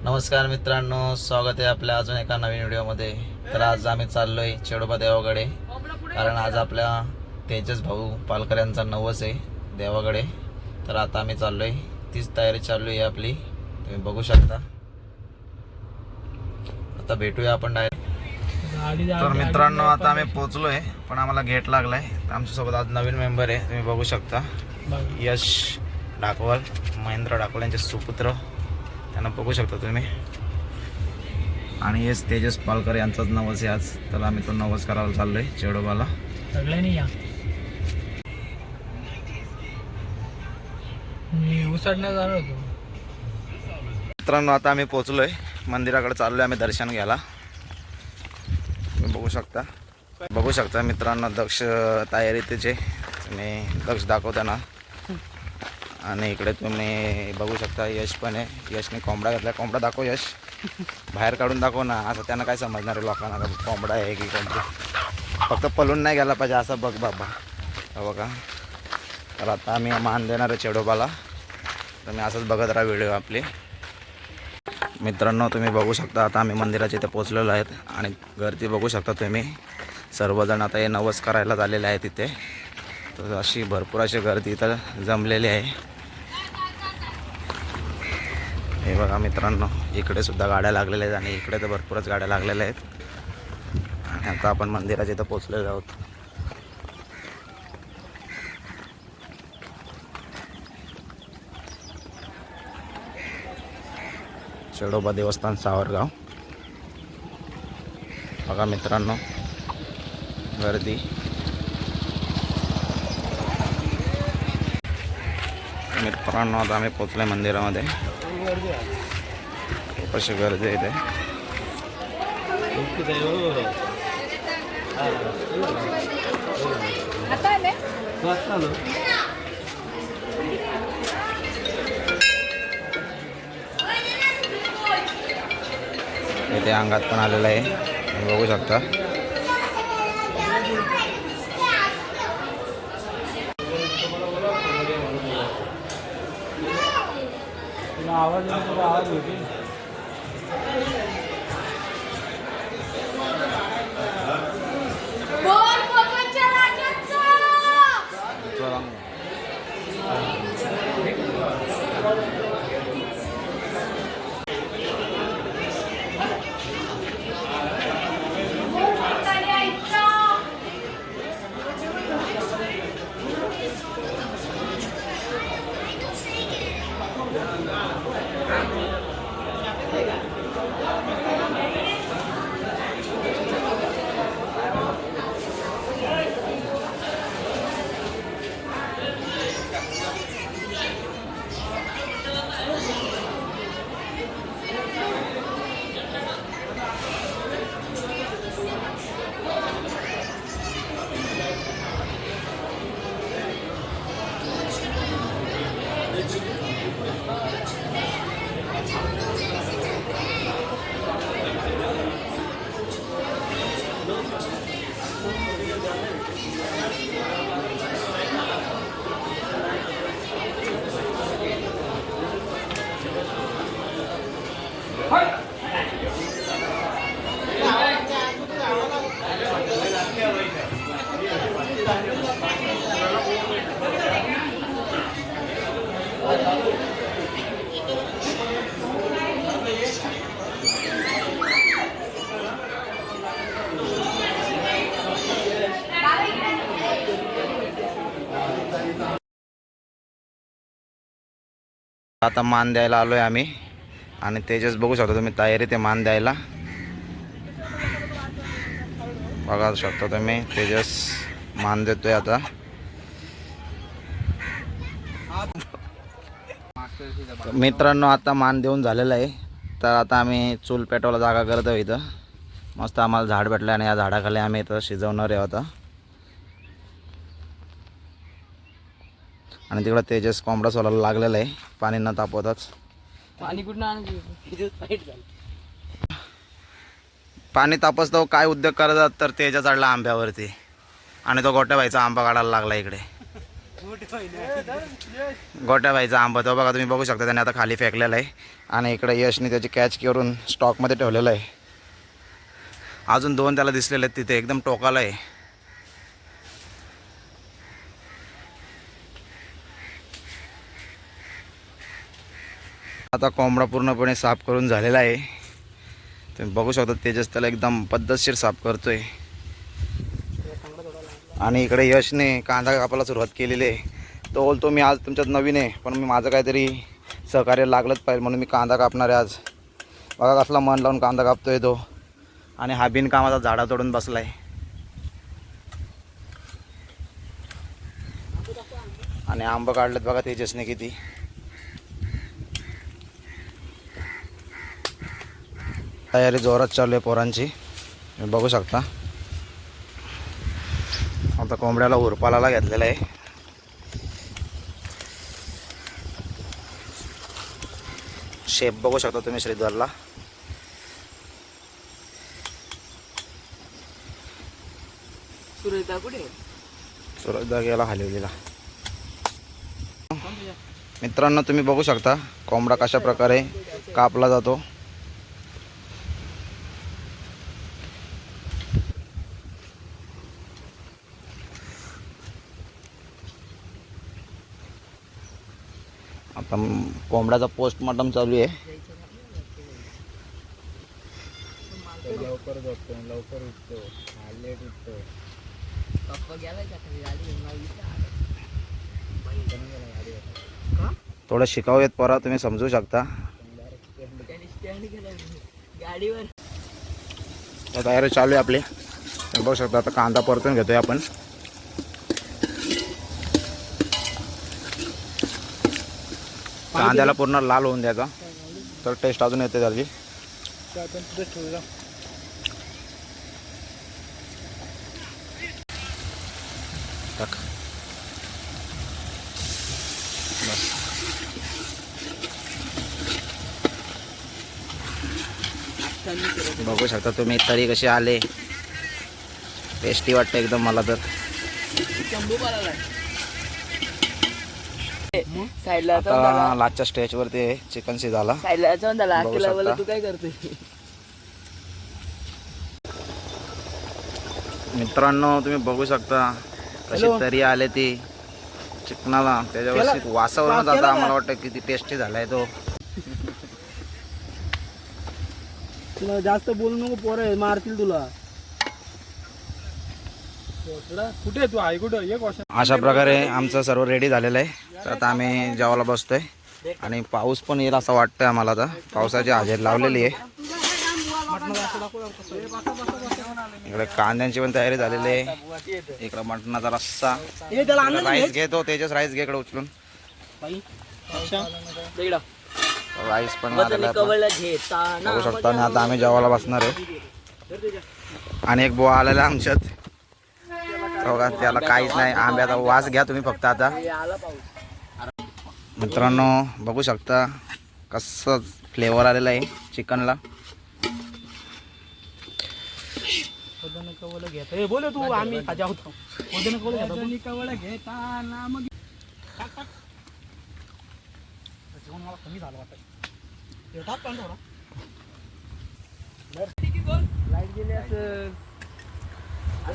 नमस्कार मित्रांनो स्वागत आहे आपल्या अजून एका नवीन व्हिडिओमध्ये. तर आज आम्ही चाललोय चेडोबा देवाकडे कारण आज आपल्या तेजस भाऊ पालकर यांचा नवस आहे देवाकडे तर आता आम्ही चाललोय. तीच तयारी चालू आहे आपली. तुम्ही बघू शकता. आता भेटूया आपण डायरेक्ट तर मित्रांनो आता आम्ही पोहोचलोय पण आम्हाला गेट लागलाय. तर आमच्यासोबत आज नवीन मेंबर आहे. तुम्ही बघू शकता. यश डाकवाल महेंद्र डाकवाल यांचे सुपुत्र. त्यांना बघू शकता तुम्ही. आणि हेच तेजस पालकर यांचाच नवस आहे आज. तर आम्ही तो नवस करायला चाललोय चेडोबाला. सगळ्यांनी या. मी उसडण्यात जाणार होतो. मित्रांनो आता आम्ही पोहोचलोय. मंदिराकडे चाललोय आम्ही दर्शन घ्यायला. तुम्ही बघू शकता. बघू शकता मित्रांनो दक्ष तयारी त्याचे तुम्ही दक्ष दाखवताना. आणि इकडे तुम्ही बघू शकता यश पण आहे. यशने कोंबडा घातला. कोंबडा दाखव यश. बाहेर काढून दाखव ना. असं त्यांना काय समजणार आहे लोकांना? कोंबडा आहे की कोंबडी फक्त पलून नाही गेला पाहिजे असं बघ बाबा. बघा. तर आता आम्ही मान देणार आहे चेडोबाला. तुम्ही असंच बघत राहा व्हिडिओ आपली. मित्रांनो तुम्ही बघू शकता आता आम्ही मंदिराच्या इथे पोचलेलो आहेत. आणि गर्दी बघू शकता तुम्ही. सर्वजण आता हे नवस करायला झालेले आहेत इथे. तर अशी भरपूर अशी गर्दी इथं जमलेली आहे. हे बघा मित्रांनो इकडे सुद्धा गाड्या लागलेल्या आहेत आणि इकडे तर भरपूरच गाड्या लागलेल्या आहेत. आणि आता आपण मंदिराच्या इथं पोचलेलो आहोत. चेडोबा देवस्थान सावरगाव. बघा मित्रांनो गर्दी. मित्रांनो आता आम्ही पोचलोय मंदिरामध्ये. कशी गर्दी आहे इथे इथे अंगात पण आलेलं आहे बघू शकता तुला आवाज येतो तुला आता मान द्यायला आलो आहे आम्ही. आणि तेजस बघू शकता तुम्ही तयारी ते मान द्यायला. बघा शकता तुम्ही तेजस मान देतोय आता. मित्रांनो आता मान देऊन झालेला आहे. तर आता आम्ही चूल पेटवायला जागा करत आहोत इथं. मस्त आम्हाला झाड भेटलं आणि या झाडाखाली आम्ही इथं शिजवणार आहे आता. आणि तिकडं तेजस कोंबडा सोलायला लागलेला आहे. पाणी न तापवताच. पाणी कुठं आणायचं? पाणी तापसतो काय उद्योग करतात तर तेजा चढला आंब्यावरती. आणि तो गोट्या व्हायचा आंबा काढायला लागला इकडे. गोट्या बाईचा आंबा तो बघा तुम्ही बघू शकता त्याने आता खाली फेकलेला आहे. आणि इकडे यशने त्याची कॅच करून स्टॉकमध्ये ठेवलेलं आहे. अजून दोन त्याला दिसलेले आहेत तिथे एकदम टोकाला आहे. आता कोंबडा पूर्णपणे साफ करून झालेला आहे. तुम्ही बघू शकता तेजस त्याला एकदम पद्धतशीर साफ करतोय. आणि इकडे यशने कांदा कापायला सुरुवात केलेली आहे. तो बोलतो मी आज तुमच्यात नवीन आहे पण मी माझं काहीतरी सहकार्य लागलंच पाहिजे म्हणून मी कांदा कापणार आहे आज. बघा कसला मन लावून कांदा कापतोय तो. आणि हा बिनकामाचा झाडा तोडून बसला आहे आणि आंब काढलेत बघा तेजसने किती. तयारी जोरात चालू आहे पोरांची. बघू शकता. आता कोंबड्याला उरपालाला घेतलेला आहे. शेप बघू शकता तुम्ही श्रीधरला कुठे? सुरजदा गेला हलवलेला. मित्रांनो तुम्ही बघू शकता कोंबडा कशा प्रकारे कापला जातो. आता कोंबड्याचा पोस्टमॉर्टम चालू आहे. लवकर झोपतो लवकर उठतो लेट उठतो. थोडं शिकावूयात पोरा तुम्ही समजू शकता. गाडीवर. तर तयारी चालू आहे आपली. बघू शकता आता कांदा परतून घेतोय आपण. कांद्याला पूर्ण लाल होऊन द्यायचा. तर टेस्ट अजून येते त्याची. टाक. बस. बघू शकता तुम्ही तरी कसे आले. टेस्टी वाटतं एकदम मला तर. पाला साईडला आता लास्टच्या स्टेजवरती चिकन शिजाला साईडला जाऊन त्याला बघू अकेला बोला शकता. तू काय करतोय मित्रांनो तुम्ही बघू शकता कशी तरी आले ती चिकनाला. त्याच्यावर वासावरून जाता आम्हाला वाटतं किती टेस्टी झालाय तो. तुला जास्त बोलू नको पोरं मारतील तुला. कुठे तू? अशा प्रकारे आमचं सर्व रेडी झालेलं आहे. तर आता आम्ही जेवायला बसतोय. आणि पाऊस पण येईल असं वाटतंय आम्हाला आता पावसाची हजेरी लावलेली आहे. इकडे कांद्यांची पण तयारी झालेली आहे. इकडे मटणाचा रस्सा. राईस घेतो तेजस राईस घे इकडे उचलून. राईस पण शकता आणि आता आम्ही जेवायला बसणार आहे. आणि एक बुवा आलेला आमच्यात. बघा त्याला काहीच नाही. आंब्याचा वास घ्या तुम्ही फक्त आता. मित्रांनो बघू शकता कसं फ्लेवर आलेला आहे चिकनला. लाइट गेली असं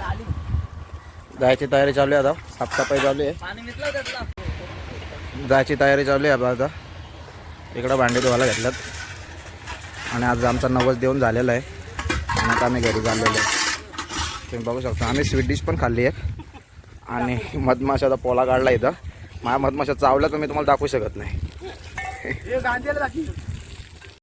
आली. जायची तयारी चालू आहे आता. साफसफाई चालू आहे. जायची तयारी चालू आहे आता इकडं भांडे धुवायला घेतल्यात. आणि आज आमचा नवस देऊन झालेला आहे. आणि आता आम्ही घरी चाललेलो आहे. तुम्ही बघू शकता आम्ही स्वीट डिश पण खाल्ली आहे. आणि मधमाशाचा पोला काढला इथं. माझ्या मधमाशा चावला तर मी तुम्हाला दाखवू शकत नाही.